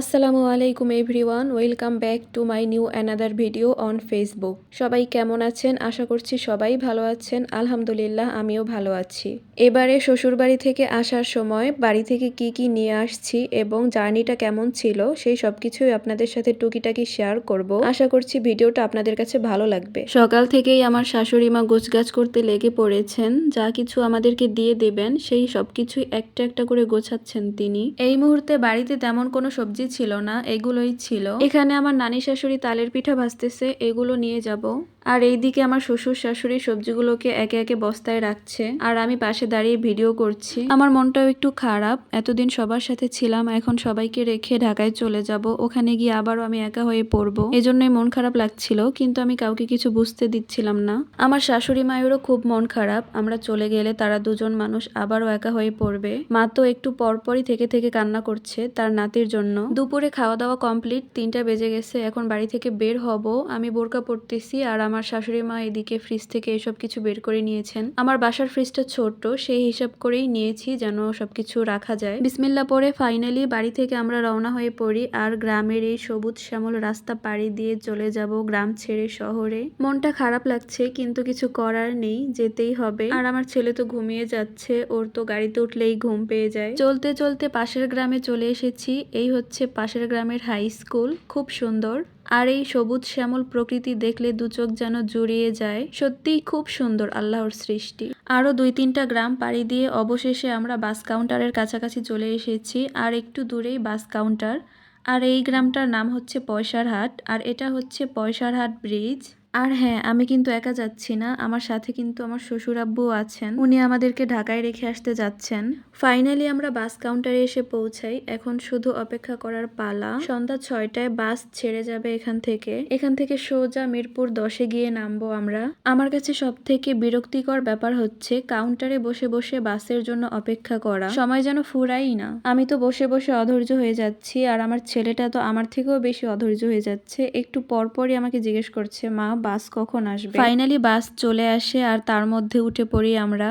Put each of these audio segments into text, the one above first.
আসসালামু আলাইকুম everyone, welcome back to my new another video on Facebook. সবাই কেমন আছেন? আশা করছি সবাই ভালো আছেন। আলহামদুলিল্লাহ, আমিও ভালো আছি। এবারে শ্বশুরবাড়ি থেকে আসার সময় বাড়ি থেকে কি কি নিয়ে আসছি এবং জার্নিটা কেমন ছিল, সেই সব কিছুই আপনাদের সাথে টুকিটাকি শেয়ার করব। আশা করছি ভিডিওটা আপনাদের কাছে ভালো লাগবে। সকাল থেকেই আমার শাশুড়ি মা গোছগাছ করতে লেগে পড়েছেন। যা কিছু আমাদেরকে দিয়ে দেবেন, সেই সব কিছুই একটা একটা করে গোছাচ্ছেন তিনি। এই মুহূর্তে বাড়িতে তেমন কোনো সবজি ছিল না, এগুলোই ছিল। এখানে আমার নানি শাশুড়ি তালের পিঠা ভাজতেছে, এগুলো নিয়ে যাব। আর এইদিকে আমার শ্বশুর শাশুড়ি সবজিগুলোকে একে একে বস্তায় রাখছে। আর আমি পাশে দাঁড়িয়ে ভিডিও করছি। আমার মনটাও একটু খারাপ। এতদিন সবার সাথে ছিলাম, এখন সবাইকে রেখে ঢাকায় চলে যাব। ওখানে গিয়ে আবারও আমি একা হয়ে পড়ব। এজন্যই মন খারাপ লাগছিল, কিন্তু আমি কাউকে কিছু বুঝতে দিচ্ছিলাম না। আমার শাশুড়ি মায়েরও খুব মন খারাপ। আমরা চলে গেলে তারা দুজন মানুষ আবারও একা হয়ে পড়বে। মা তো একটু পরপরই থেকে থেকে কান্না করছে তার নাতির জন্য। দুপুরে খাওয়া দাওয়া কমপ্লিট, তিনটা বেজে গেছে, এখন বাড়ি থেকে বের হব। আমি বোরকা পড়তেছি আর আমার শাশুড়ি মা এদিকে ফ্রিজ থেকে এসব কিছু বের করে নিয়েছেন। আমার বাসার ফ্রিজটা ছোট্ট সেই হিসাব করেই নিয়েছি যেন সবকিছু রাখা যায়। বিসমিল্লা পরে ফাইনালি বাড়ি থেকে আমরা রওনা হয়ে পড়ি আর গ্রামের এই সবুজ শ্যামল রাস্তা পাড়ি দিয়ে চলে যাব গ্রাম ছেড়ে শহরে। মনটা খারাপ লাগছে, কিন্তু কিছু করার নেই, যেতেই হবে। আর আমার ছেলে তো ঘুমিয়ে যাচ্ছে, ওর তো গাড়িতে উঠলেই ঘুম পেয়ে যায়। চলতে চলতে পাশের গ্রামে চলে এসেছি, এই হচ্ছে পাশের গ্রামের হাই স্কুল খুব সুন্দর। আর এই সবুজ শ্যামল প্রকৃতি দেখলে দু চোখ যেন জুড়িয়ে যায়। সত্যিই খুব সুন্দর আল্লাহর সৃষ্টি। আরও দুই তিনটা গ্রাম পাড়ি দিয়ে অবশেষে আমরা বাস কাউন্টারের কাছাকাছি চলে এসেছি, আর একটু দূরেই বাস কাউন্টার। আর এই গ্রামটার নাম হচ্ছে পয়সার হাট আর এটা হচ্ছে পয়সার হাট ব্রিজ। আর হ্যাঁ আমি কিন্তু একা যাচ্ছি না। আমার সাথে কিন্তু আমার শ্বশুর আব্বুও আছেন। উনি আমাদেরকে ঢাকায় রেখে আসতে যাচ্ছেন। ফাইনালি আমরা বাস কাউন্টারে এসে পৌঁছাই। এখন শুধু অপেক্ষা করার পালা। সন্ধ্যা ছয়টায় বাস ছেড়ে যাবে এখান থেকে। এখান থেকে সোজা মিরপুর দশে গিয়ে নামবো আমরা। আমার কাছে সব থেকে বিরক্তিকর ব্যাপার হচ্ছে কাউন্টারে বসে বসে বাসের জন্য অপেক্ষা করা। সময় যেন ফুরাই না। আমি তো বসে বসে অধৈর্য হয়ে যাচ্ছি আর আমার ছেলেটা তো আমার থেকেও বেশি অধৈর্য হয়ে যাচ্ছে। একটু পরপরই আমাকে জিজ্ঞেস করছে, মা বাস কখন আসবে? ফাইনালি বাস চলে আসে আর তার মধ্যে উঠে পড়ি আমরা।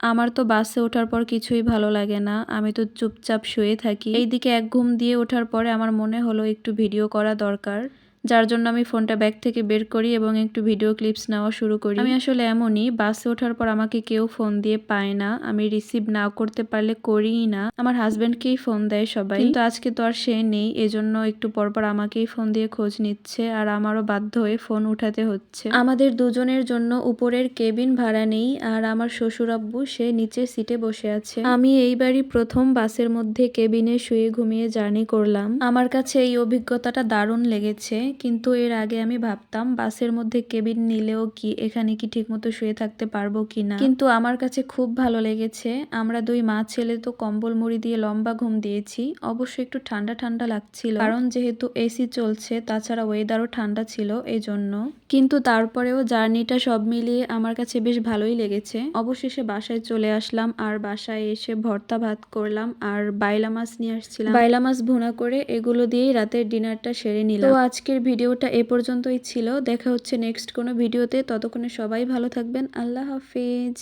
আমার তো বাসে ওঠার পর কিছুই ভালো লাগে না, আমি তো চুপচাপ শুয়ে থাকি। এইদিকে এক ঘুম দিয়ে ওঠার পরে আমার মনে হলো একটু ভিডিও করা দরকার। যার জন্য আমি ফোনটা ব্যাগ থেকে বের করি এবং একটু ভিডিও ক্লিপস নেওয়া শুরু করি। আমি আসলে এমনই, বাসে ওঠার পর আমাকে কেউ ফোন দিয়ে পায় না। আমি রিসিভ না করতে পারলে করিই না। আমার হাজব্যান্ডকেই ফোন দেয় সবাই। কিন্তু আজকে তো আর সে নেই, এজন্য একটু পরপর আমাকেই ফোন দিয়ে খোঁজ নিচ্ছে আর আমারও বাধ্য হয়ে ফোন উঠাতে হচ্ছে। আমাদের দুজনের জন্য উপরের কেবিন ভাড়া নেই আর আমার শ্বশুর আব্বু সে নিচের সিটে বসে আছে। আমি এইবারই প্রথম বাসের মধ্যে কেবিনে শুয়ে ঘুমিয়ে জার্নি করলাম। আমার কাছে এই অভিজ্ঞতাটা দারুণ লেগেছে। কিন্তু এর আগে আমি ভাবতাম, বাসের মধ্যে কেবিন নিলেও কি এখানে কি ঠিকমতো শুয়ে থাকতে পারব কি না? কিন্তু আমার কাছে খুব ভালো লেগেছে। আমরা দুই মা ছেলে তো কম্বল মুড়ি দিয়ে লম্বা ঘুম দিয়েছি। অবশ্য একটু ঠান্ডা ঠান্ডা লাগছিল। কারণ যেহেতু এসি চলছে, তাছাড়া ওয়েদারও ঠান্ডা ছিল এই জন্য কিন্তু তারপরেও জার্নিটা সব মিলিয়ে আমার কাছে বেশ ভালোই লেগেছে। অবশেষে বাসায় চলে আসলাম, আর বাসায় এসে ভর্তা ভাত করলাম, আর বাইলা মাছ নিয়ে আসছিলাম। বাইলা মাছ ভুনা করে এগুলো দিয়েই রাতের ডিনারটা সেরে নিলাম। তো আজকের ভিডিওটা এ পর্যন্তই ছিল। দেখা হচ্ছে নেক্সট কোনো ভিডিওতে। ততক্ষণে সবাই ভালো থাকবেন। আল্লাহ হাফিজ।